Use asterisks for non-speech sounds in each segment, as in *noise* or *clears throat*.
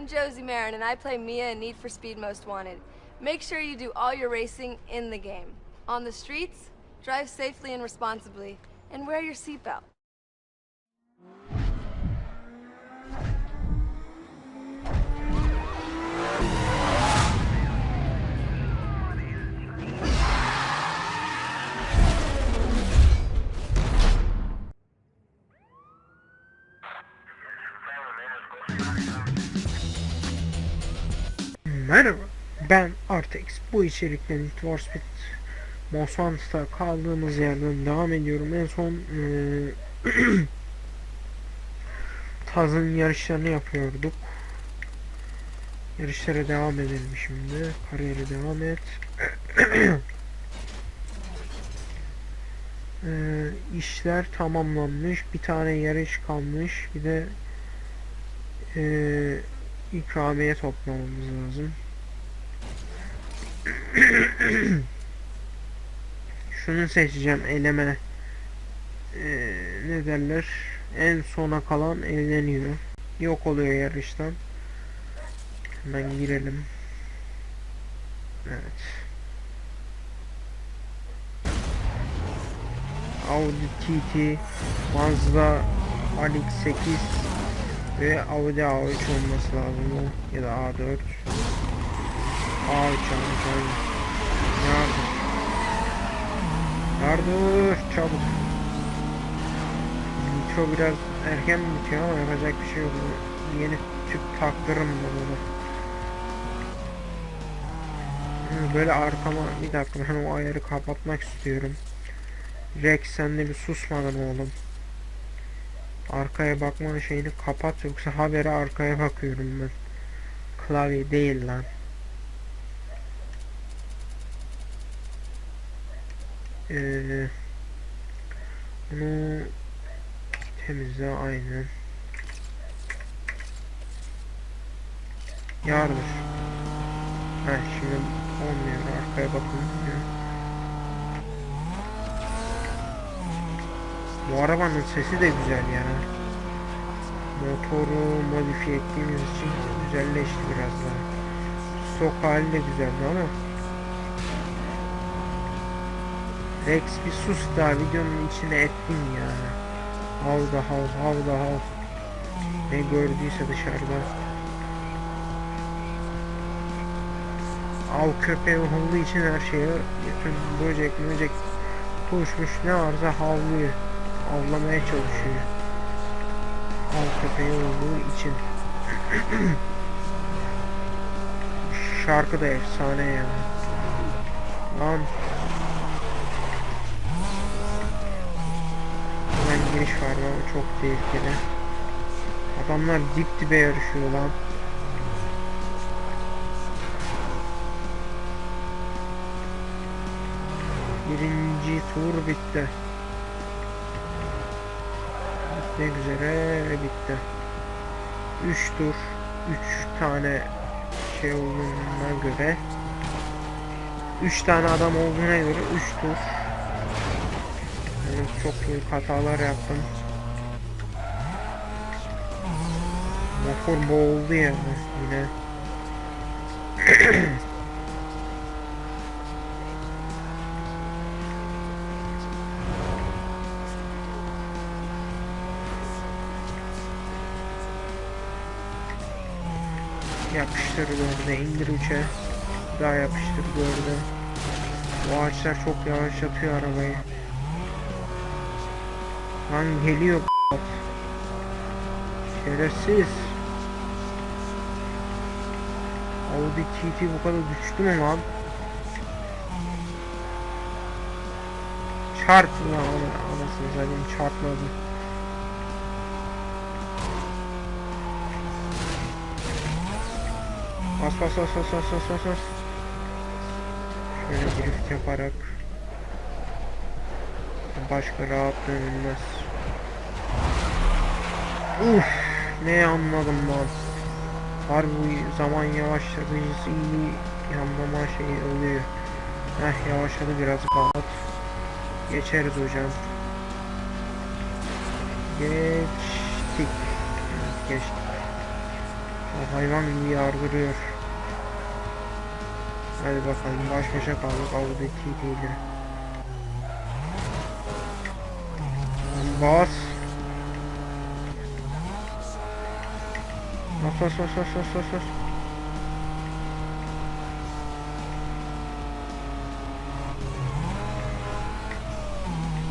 I'm Josie Marin, and I play Mia in Need for Speed Most Wanted. Make sure you do all your racing in the game. On the streets, drive safely and responsibly, and wear your seatbelt. Ben Artex. Bu içerikte Need for Speed Most Wanted'da kaldığımız yerden devam ediyorum. En son eee *clears throat* Taz'ın yarışlarını yapıyorduk. Yarışlara devam edelim şimdi. Kariyere devam et. *clears throat* Eee işler tamamlanmış. Bir tane yarış kalmış. Bir de eee ikramiye toplamamız lazım. *coughs* Şunu seçeceğim eleme. Ee, ne derler? En sona kalan eleniyor. Yok oluyor yarıştan. Hemen girelim. Evet. Audi TT Mazda RX-8 ve Audi A3 olması lazım ya da A4 A3 almış aynen. Yardır. Yardır çabuk. Nitro biraz erken bitiyor ama yapacak bir şey yok. Yeni tüp taktırırım ben Böyle arkama bir dakika ben o ayarı kapatmak istiyorum. Rex sen de bir susmadın oğlum. Arkaya bakma şeyini kapat yoksa habere arkaya bakıyorum ben. Klavye değil lan. Ee, bunu temizle aynen. Yardır. Ha şimdi olmuyor arkaya bakın. Bu arabanın sesi de güzel ya. Motoru modifiye ettiğimiz için güzelleşti biraz daha. Stok hali de güzeldi ama. Rex bir sus daha videonun içine ettin ya. Hav da hav hav da hav. Ne gördüyse dışarıda. Av köpeği olduğu için her şeye bütün böcek böcek kuşmuş ne varsa havlıyor. Avlamaya çalışıyor. Av köpeği olduğu için. *clears throat* Şarkı da efsane ya. Lan. Hemen giriş var ama çok tehlikeli. Adamlar dip dibe yarışıyor lan. Birinci tur bitti. Bitmek üzere ve bitti. 3 tur 3 tane şey olduğuna göre 3 tane adam olduğuna göre 3 tur yani çok büyük hatalar yaptım. Motor boğuldu yani yine. *clears throat* Yapıştır dörde indir üçe. Daha yapıştır dörde. Bu ağaçlar çok yavaşlatıyor arabayı. Lan geliyor Şerefsiz. Audi TT bu kadar düştü mü lan? Çarptı lan ana, anasını zaten çarpmadı. Bas bas bas bas bas bas bas bas. Şöyle drift yaparak başka rahat dönülmez. Uf, ne anladım lan. Harbi zaman yavaşlatıcısı iyi yanlama şeyi oluyor. Heh yavaşladı biraz rahat. Geçeriz hocam. Geçtik. Evet, geçtik. hayvan gibi yardırıyor. Hadi bakalım baş başa kaldık TT ile. Bas. Bas bas bas bas bas bas.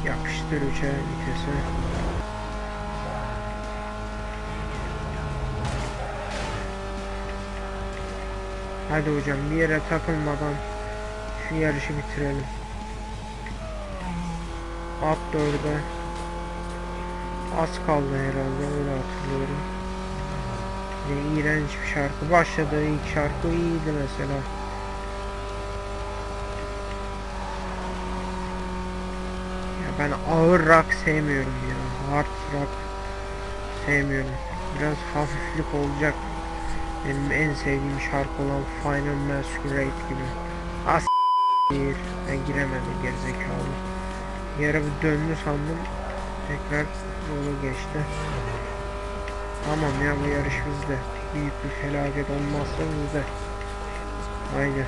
Yapıştır üçe vitesi. Hadi hocam bir yere takılmadan şu yarışı bitirelim. At dörde. Az kaldı herhalde öyle hatırlıyorum. Yine iğrenç bir şarkı. Başladı ilk şarkı iyiydi mesela. Ya ben ağır rock sevmiyorum ya. Hard rock sevmiyorum. Biraz hafiflik olacak. Benim en sevdiğim şarkı olan Final Masquerade gibi. As değil. Ben giremedim gerizekalı. Yere bir döndü sandım. Tekrar yolu geçti. Tamam ya bu yarış bizde. Büyük bir felaket olmazsa bizde. Haydi.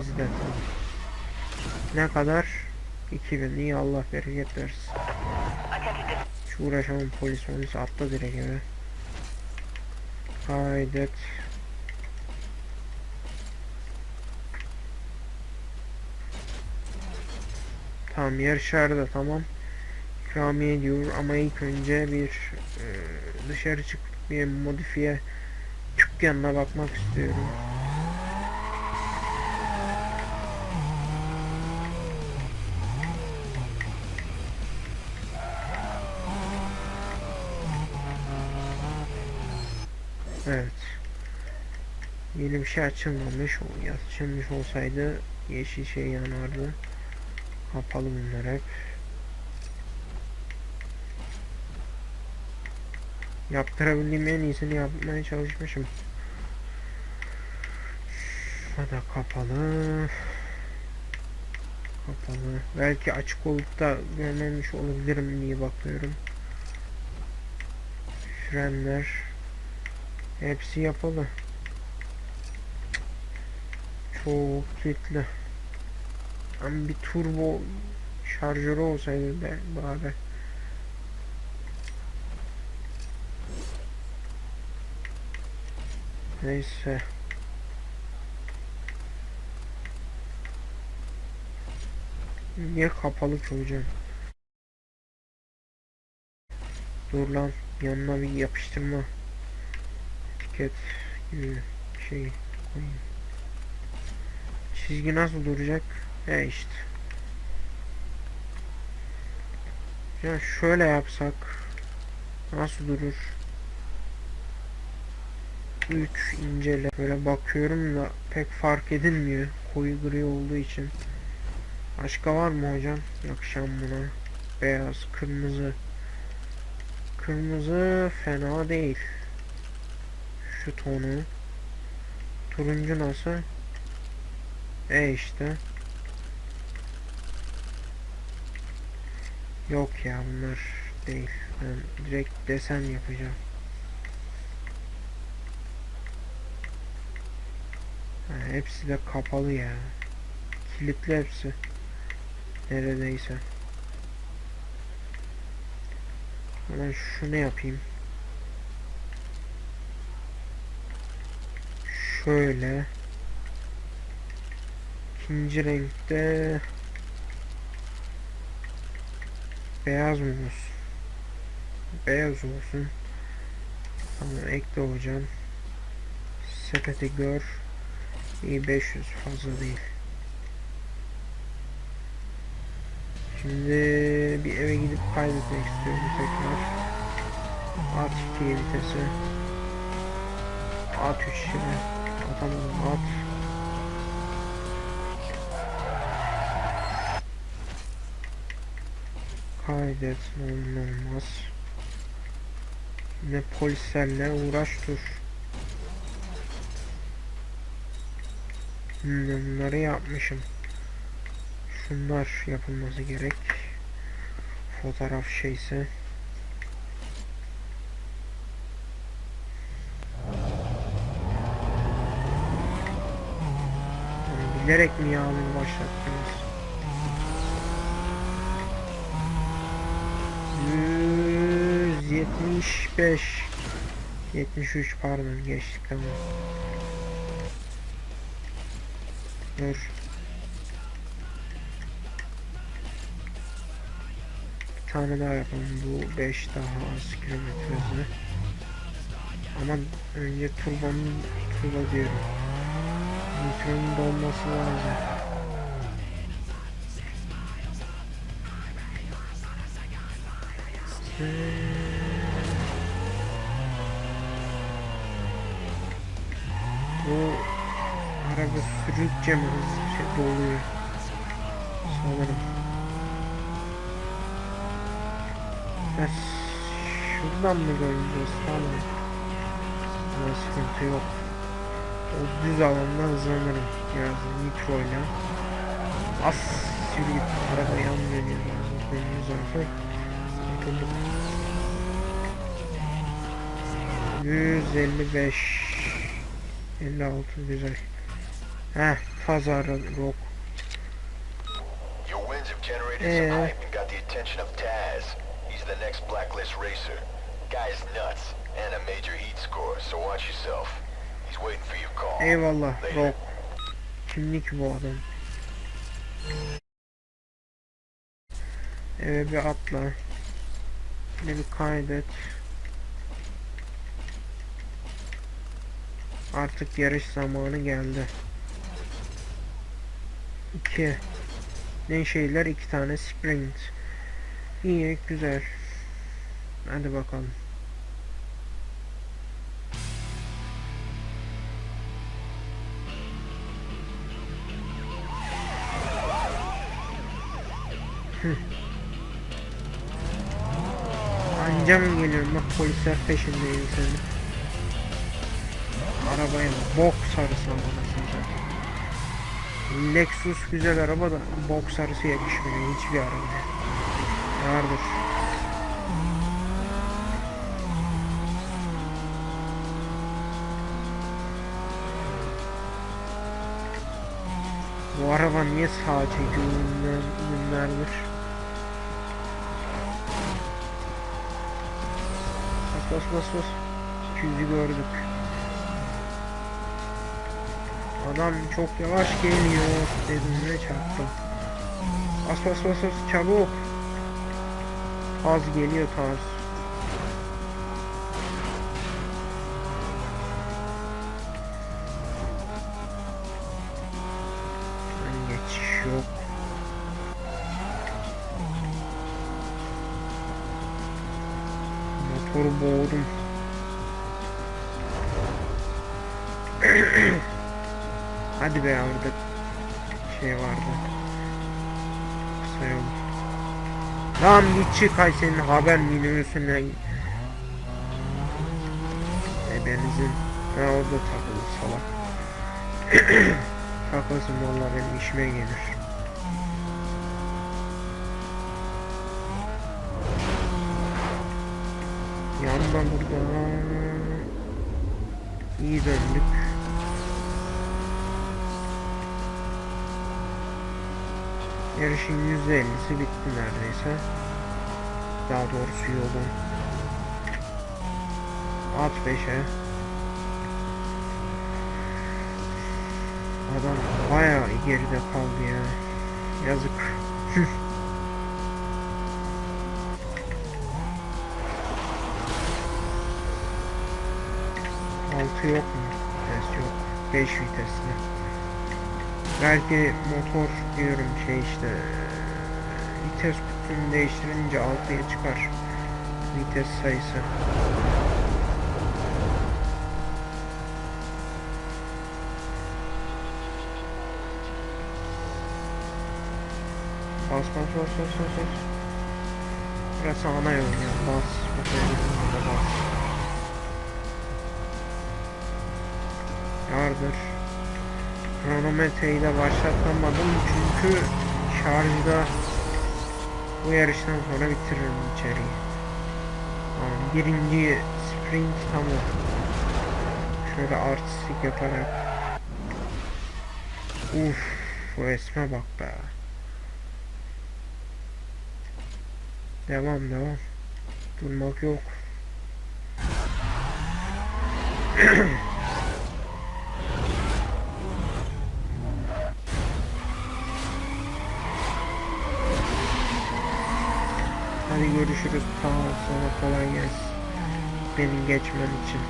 Bizde tamam. Ne kadar? 2000 iyi Allah bereket versin. Şu uğraşamam polis polis atla direkt eve. Kaydet. Tamam yarışlarda tamam. İkramiye diyor ama ilk önce bir e, dışarı çıkıp bir modifiye dükkanına bakmak istiyorum. Evet. Yeni bir şey açılmamış. Açılmış olsaydı yeşil şey yanardı. Kapalı bunlar hep. Yaptırabildiğim en iyisini yapmaya çalışmışım. Bu da kapalı. Kapalı. Belki açık olup da görmemiş olabilirim diye bakıyorum. Frenler. Hepsi yapalı. Çok kilitli. Ama bir turbo şarjörü olsaydı be bari. Neyse. Niye kapalı ki hocam? Dur lan yanına bir yapıştırma etiket gibi şey koyayım. Çizgi nasıl duracak? E işte. Ya şöyle yapsak nasıl durur? 3 incele. Böyle bakıyorum da pek fark edilmiyor. Koyu gri olduğu için. Başka var mı hocam? Yakışan buna. Beyaz, kırmızı. Kırmızı fena değil. Şu tonu. Turuncu nasıl? E işte. Yok ya bunlar değil. Ben direkt desen yapacağım. Hepsi de kapalı ya. Kilitli hepsi. Neredeyse. Hemen şunu yapayım. Şöyle. İkinci renkte beyaz mı olsun? Beyaz olsun. Tamam ekle hocam. Sepeti gör. İyi 500 fazla değil. Şimdi bir eve gidip kaydetmek istiyorum tekrar. At 2 vitesi. At 3 şimdi. Atamadım at. Kaydet olmaz. Ne polislerle uğraş dur. Bunları yapmışım. Şunlar yapılması gerek. Fotoğraf şeyse. Bilerek mi yağmur başlattınız? Yüz yetmiş beş. Yetmiş üç pardon geçtik tamam. Dur. Bir tane daha yapalım. Bu 5 daha az kilometre hızı. Ama önce turbanın turbo diyorum. Nitronun dolması lazım. Bu araba sürükçe mi hızlıca doluyor? Sanırım. Ya şuradan mı göreceğiz? Tamam. Ama sıkıntı yok. O düz alanda hızlanırım. Biraz nitroyla. As sürü git. Araba yan dönüyor. Dönüyor zaten. Kurtulduk. 155 56 güzel. Heh faz ara rock. Your wins have generated Yeah. some hype and got the attention of Taz. He's the next Blacklist racer. Guy's nuts and a major heat score, so watch yourself. He's waiting for your call. Eyvallah rock. Kimlik bu adam? Eve bir atla. Ne bir kaydet. Artık yarış zamanı geldi. İki. Ne şeyler? iki tane sprint. İyi, güzel. Hadi bakalım. Anca mı geliyorum bak polisler peşindeyim senin. Arabaya bok sarısı zaten. Lexus güzel araba da bok sarısı yakışmıyor hiçbir arabaya. Yardır. Bu araba niye sağa çekiyor günler, günlerdir? Bas bas bas bas. 200'ü gördük. Adam çok yavaş geliyor dedim ve çarptım. Bas bas bas bas çabuk. Az geliyor tarz. Hadi be orada şey vardı. Yol. Tamam git çık haber minibüsüne. E benzin. Ha orada takılı salak. *clears throat* Takılsın vallahi benim işime gelir. Yandan burada. İyi döndük. Yarışın %50'si bitti neredeyse. Daha doğrusu yolun. At 5'e. Adam bayağı geride kaldı ya. Yazık. Altı yok mu? Vites yok. 5 vitesli. Belki motor diyorum şey işte vites kutusunu değiştirince 6'ya çıkar vites sayısı. Bas bas bas bas bas bas. Burası ana yol ya. Bas. Bas. Yardır. Kronometreyi de başlatamadım çünkü şarjda bu yarıştan sonra bitiririm içeriği. Tamam, birinci sprint tamam. Şöyle artistik yaparak. Uf. şu resme bak be. Devam devam. Durmak yok. *clears throat* Hadi görüşürüz. Sağ ol sana kolay gelsin. Beni geçmen için.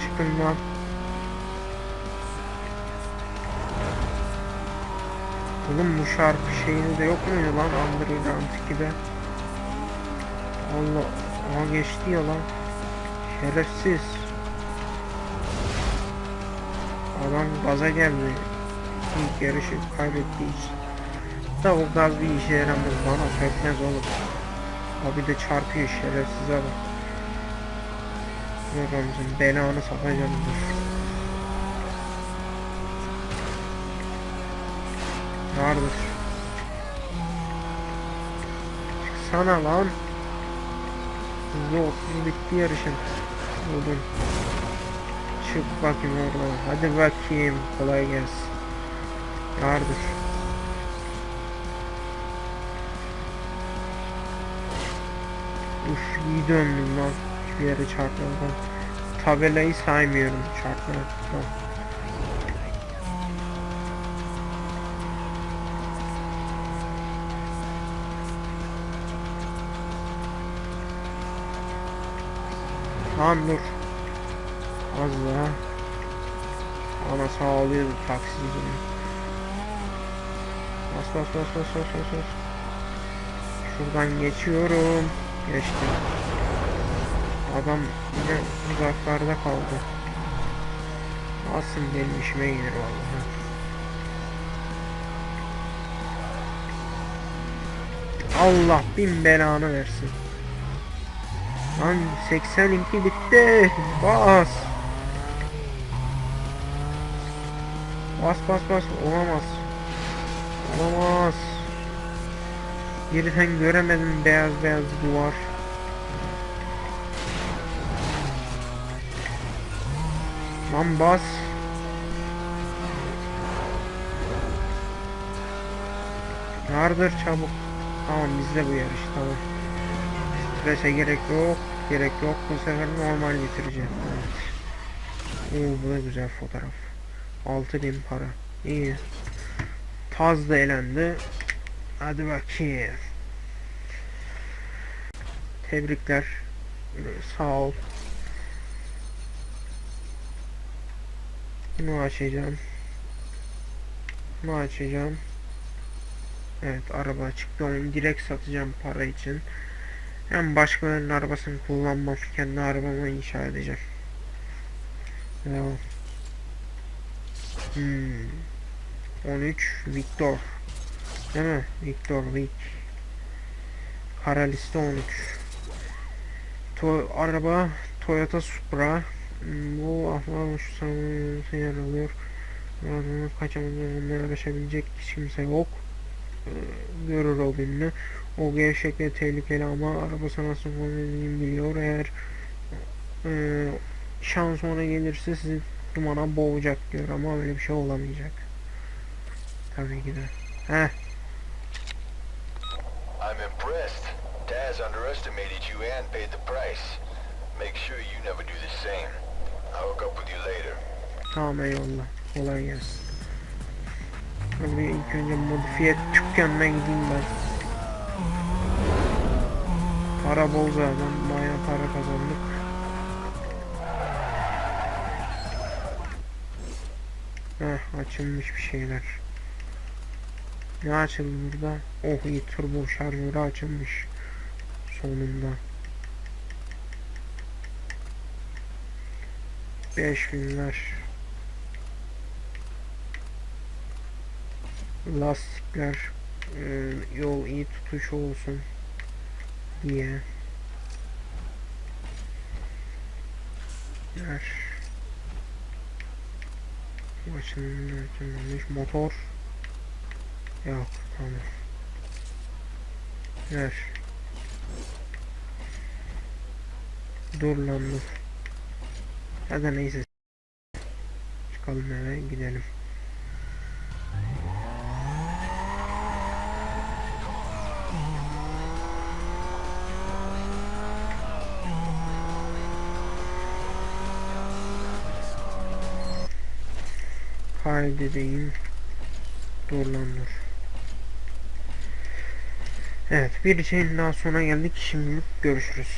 Çıkın lan. Oğlum bu şarkı şeyinde de yok muydu lan Underground 2'de? Allah, ona geçti ya lan. Şerefsiz. Adam gaza geldi. İlk yarışı kaybettiği için. Da o gaz bir işe yaramaz bana sökmez oğlum. Abi de çarpıyor şerefsize bak. Amcım belanı satacağım dur. Vardır. Çıksana lan. Hızlı 30 bitti yarışın. Buldum. Çık bakayım oradan. Hadi bakayım. Kolay gelsin. Yardır. Uf iyi döndüm lan. Hiçbir yere çarpmadan. Tabelayı saymıyorum çarpmadan. Tamam dur. Az daha. Ana sağlıyordu taksicinin. Bas bas bas bas bas bas bas. Şuradan geçiyorum. Geçtim. Adam yine uzaklarda kaldı. Aslında benim işime gelir vallahi. Allah bin belanı versin. Lan 82 bitti. Bas. Bas bas bas. Olamaz. Olamaz. Geriden göremedim beyaz beyaz duvar. Lan bas. Yardır çabuk. Tamam bizde bu yarış tamam. Strese gerek yok. Gerek yok. Bu sefer normal bitireceğim. Evet. Oo bu da güzel fotoğraf. 6000 para. İyi. Taz da elendi. Hadi bakayım. Tebrikler. Sağ ol. Bunu açacağım. Bunu açacağım. Evet araba çıktı onu direkt satacağım para için. Hem başkalarının arabasını kullanmam. Kendi arabamı inşa edeceğim. Devam. Hmm. 13 Victor. Değil mi? Victor Vic. Kara liste 13. To araba Toyota Supra. Hmm, Bu ahlar şu sanırsa yer alıyor. Bunu kaçamayacağına ulaşabilecek hiç kimse yok. Ee, Görür o birini. O gevşek ve tehlikeli ama arabası nasıl kullanıldığını biliyor. Eğer e, şans ona gelirse sizi dumana boğacak diyor ama öyle bir şey olamayacak. Tabii ki de. Heh. I'm impressed. Taz underestimated you and paid the price. Make sure you never do the same. I'll hook up with you later. Tamam eyvallah. Kolay gelsin. Hadi ilk önce modifiye dükkanına gideyim ben. Para bol zaten. Bayağı para kazandık. Heh açılmış bir şeyler. Ne açıldı burada? Oh iyi turbo şarjörü açılmış. Sonunda. 5000'ler. lastikler e, yol iyi tutuş olsun diye yer başının motor yok tamam yer dur lan dur ya neyse Çıkalım eve gidelim. Kaydedeyim. Dur lan dur. Evet bir şeyin daha sona geldik. Şimdilik görüşürüz.